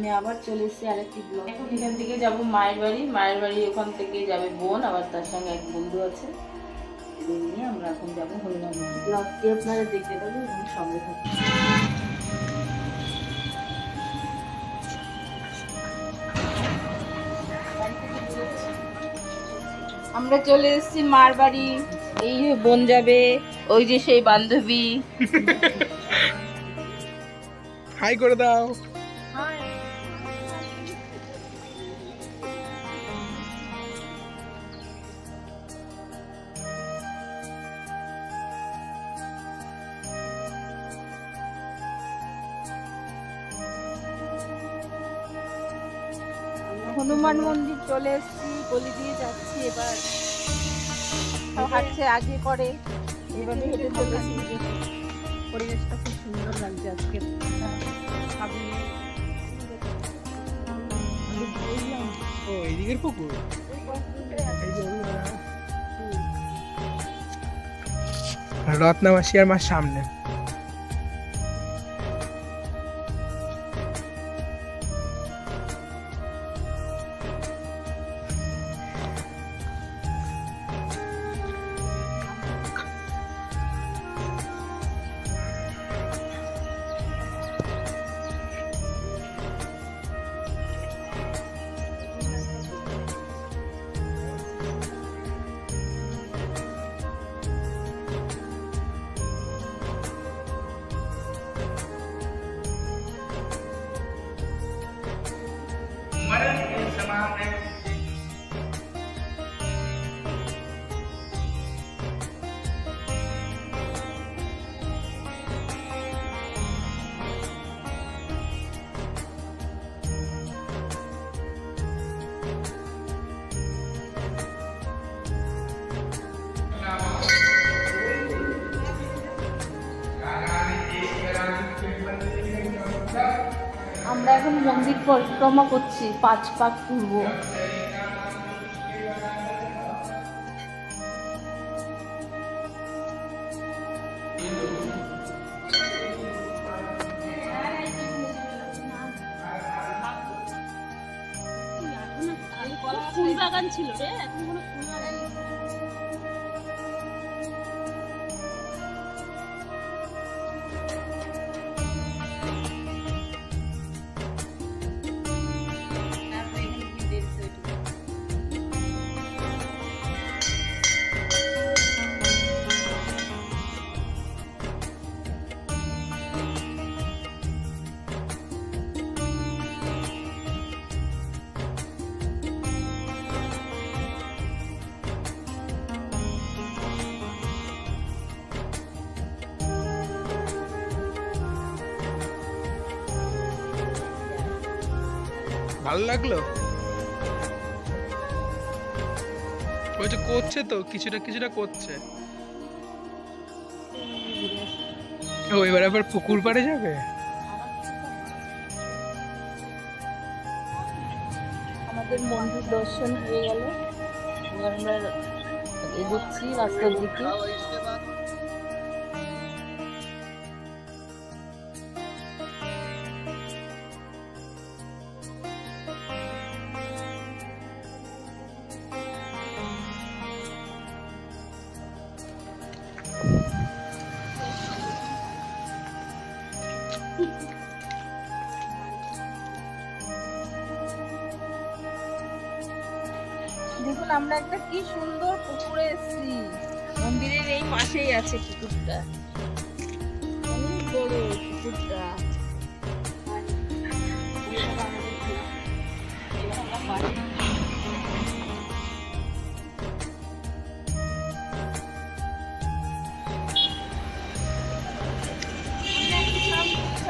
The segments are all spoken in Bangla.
নিয়ে আবার চলে এসেছি আরেকটি ব্লগ এখন এখান থেকে যাব মায়ের বাড়ি। মায়ের বাড়ি ওখান থেকে যাবে বোন, আবার তার সঙ্গে এক বন্ধু আছে। নিয়ে আমরা এখন যাব হরিনাম ব্লগটি আপনারা দেখতে পাবেন এবং সঙ্গে থাকবেন আমরা চলে এসেছি মার বাড়ি। এই যে বোন যাবে, ওই যে সেই বান্ধবী। হাই করে দাও। হনুমান মন্দির চলে এসেছি, গলি দিয়ে যাচ্ছি এবার। হাঁটছে আগে করে। এবারে হেঁটে পরিবেশটা খুব সুন্দর লাগছে আজকে। ও এই ওই রত্না আর মার সামনে। এখন মন্দির পরিক্রমা করছি পাঁচ পাক পূর্ব। ফুল বাগান ছিল রে এখন কোনো ভালো লাগল? ওই যে করছে তো, কিছুটা কিছুটা করছে। ও, এবার আবার পুকুর পাড়ে যাবে? আমাদের মন্দির দর্শন হয়ে গেল। এবার আমরা এগোচ্ছি রাস্তার দিকে। দেখুন, আমরা একটা কি সুন্দর পুকুরে এসেছি। মন্দিরের এই পাশেই আছে পুকুরটা। অনেক বড় পুকুরটা।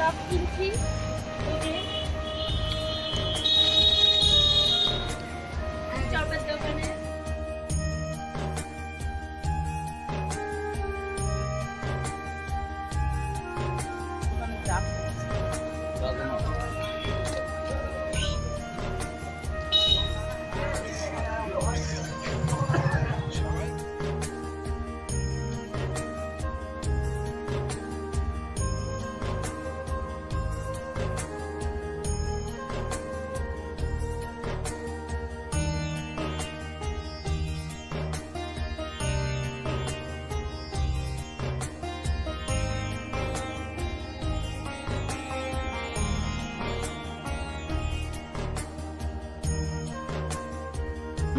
সব কিনছি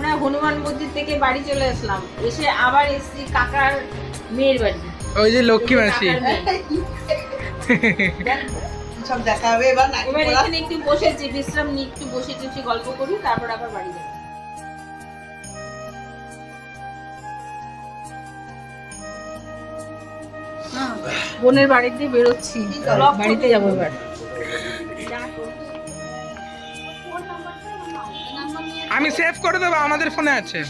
আমরা হনুমান মন্দির থেকে বাড়ি চলে আসলাম। এসে আবার এসছি কাকার মেয়ের বাড়ি ওই যে লক্ষ্মী মাসি। সব দেখা হবে এবার নাকি এবার এখানে একটু বসেছি বিশ্রাম নিই একটু বসে টসে গল্প করি তারপর আবার বাড়ি যাব। বোনের বাড়ি দিয়ে বেরোচ্ছি বাড়িতে যাব এবার। আমি সেভ করে দেবো, আমাদের ফোনে আছে।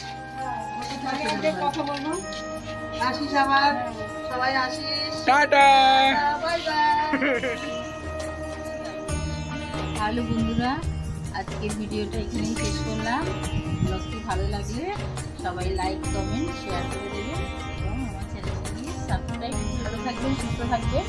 টাটা। বাই বন্ধুরা, আজকের ভিডিওটা এখানেই শেষ করলাম। ব্লগটি ভালো লাগলে সবাই লাইক কমেন্ট শেয়ার করে দেবেন। এবং আমার চ্যানেলটি সাবস্ক্রাইব ভালো থাকবেন, সুস্থ থাকবেন।